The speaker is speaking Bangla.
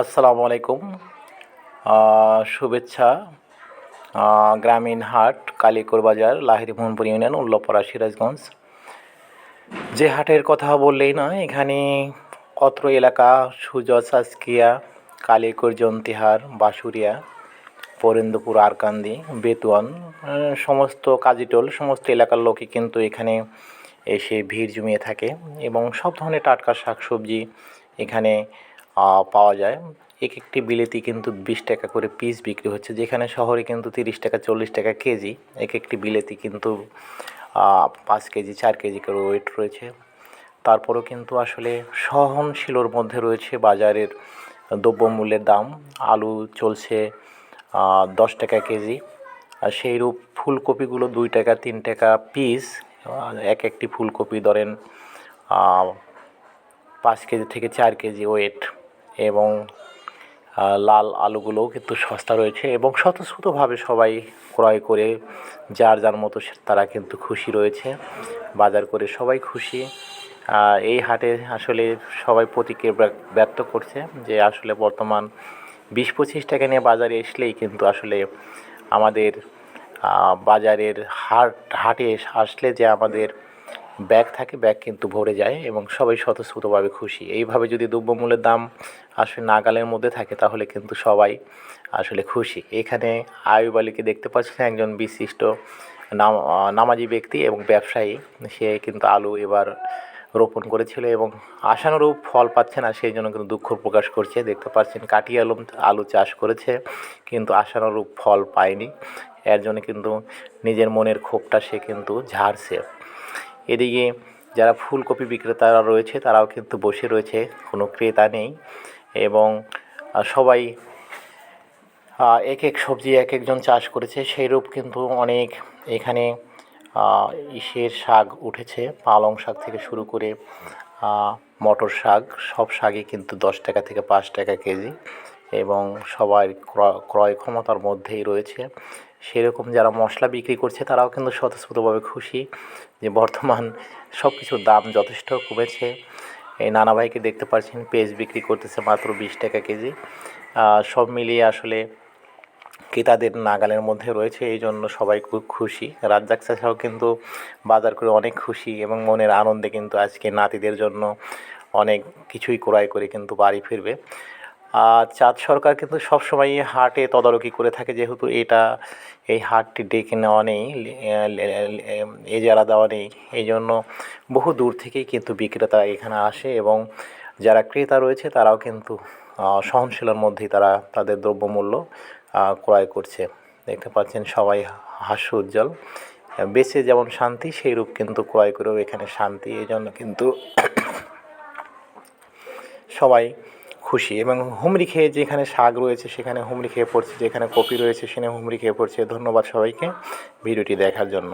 আসসালামু আলাইকুম। শুভেচ্ছা। গ্রামীণ হাট, কালিকর বাজার লাহিরি মোহনপুর ইউনিয়ন উল্লাপাড়া সিরাজগঞ্জ। যে হাটের কথা বললেই নয়, এখানে অত্র এলাকা সুজা সাসকিয়া কালিকর, জন্তিহার বাসুরিয়া পরেন্দ্রপুর আরকান্দি, বেতুয়ান সমস্ত কাজিটোল সমস্ত এলাকার লোকই কিন্তু এখানে এসে ভিড় জমিয়ে থাকে এবং সব ধরনের টাটকা শাকসবজি এখানে পাওয়া যায়। এক একটি বিলেতি কিন্তু বিশ টাকা করে পিস বিক্রি হচ্ছে। যেখানে শহরে কিন্তু তিরিশ টাকা, চল্লিশ টাকা কেজি। এক একটি বিলেতি কিন্তু পাঁচ কেজি, চার কেজি করে ওয়েট রয়েছে। তারপরেও কিন্তু আসলে সহনশীলর মধ্যে রয়েছে বাজারের দ্রব্যমূল্যের দাম। আলু চলছে দশ টাকা কেজি। আর সেইরূপ ফুলকপিগুলো দুই টাকা, তিন টাকা পিস এক একটি ফুলকপি ধরেন পাঁচ কেজি থেকে চার কেজি ওয়েট এবং লাল আলুগুলোও কিন্তু সস্তা রয়েছে এবং স্বতঃস্ফূর্তভাবে সবাই ক্রয় করে যার যার মতো তারা কিন্তু খুশি রয়েছে। বাজার করে সবাই খুশি। এই হাটে আসলে সবাই প্রতিক্রিয়া ব্যক- ব্যক্ত করছে যে আসলে বর্তমান বিশ পঁচিশ টাকা নিয়ে বাজারে আসলেই কিন্তু আসলে আমাদের বাজারের হাট, হাটে আসলে যে আমাদের ব্যাগ থাকে, ব্যাগ কিন্তু ভরে যায় এবং সবাই স্বতঃস্ফূর্তভাবে খুশি। এইভাবে যদি দ্রব্যমূল্যের দাম আসলে নাগালের মধ্যে থাকে, তাহলে কিন্তু সবাই আসলে খুশি। এখানে আয়ুব আলীকে দেখতে পাচ্ছেন একজন বিশিষ্ট নাম, নামাজি ব্যক্তি এবং ব্যবসায়ী। সে কিন্তু আলু এবার রোপণ করেছিল এবং আশানুরূপ ফল পাচ্ছে না, সেই জন্য কিন্তু দুঃখ প্রকাশ করছে। দেখতে পাচ্ছেন কাটি আলু আলু চাষ করেছে, কিন্তু আশানুরূপ ফল পায়নি। এর জন্য কিন্তু নিজের মনের ক্ষোভটা সে কিন্তু ঝাড়ছে। এদিকে যারা ফুলকপি বিক্রেতারা রয়েছে, তারাও কিন্তু বসে রয়েছে, কোনো ক্রেতা নেই। এবং সবাই এক এক সবজি এক একজন চাষ করেছে। সেইরূপ কিন্তু অনেক এখানে ইসের শাক উঠেছে, পালং শাক থেকে শুরু করে মটর শাক, সব শাকই কিন্তু দশ টাকা থেকে পাঁচ টাকা কেজি এবং সবাই ক্রয় ক্রয় ক্ষমতার মধ্যেই রয়েছে। সেরকম যারা মশলা বিক্রি করছে, তারাও কিন্তু স্বতঃস্ফূর্তভাবে খুশি যে বর্তমান সব কিছুর দাম যথেষ্ট কমেছে। এই নানা ভাইকে দেখতে পাচ্ছেন পেঁয়াজ বিক্রি করতেছে মাত্র বিশ টাকা কেজি। সব মিলিয়ে আসলে ক্রেতাদের নাগালের মধ্যে রয়েছে, এই জন্য সবাই খুব খুশি। রাজ্জাক চাষাও কিন্তু বাজার করে অনেক খুশি এবং মনের আনন্দে কিন্তু আজকে নাতিদের জন্য অনেক কিছুই ক্রয় করে কিন্তু বাড়ি ফিরবে। চাঁদ সরকার কিন্তু সবসময় হাটে তদারকি করে থাকে, যেহেতু এটা এই হাটটি ডেকে নেওয়া নেই এজারা দেওয়া নেই, এই জন্য বহু দূর থেকেই কিন্তু বিক্রেতা এখানে আসে এবং যারা ক্রেতা রয়েছে তারাও কিন্তু সহনশীলের মধ্যেই তারা তাদের দ্রব্যমূল্য ক্রয় করছে। দেখতে পাচ্ছেন সবাই হাস্য উজ্জ্বল। বেঁচে যেমন শান্তি সেই রূপ কিন্তু ক্রয় করেও এখানে শান্তি, এই জন্য কিন্তু সবাই খুশি এবং হুমড়ি খেয়ে যেখানে শাক রয়েছে, সেখানে হুমড়ি খেয়ে পড়ছে, যেখানে কপি রয়েছে, সেখানে হুমড়ি খেয়ে পড়ছে। ধন্যবাদ সবাইকে ভিডিওটি দেখার জন্য।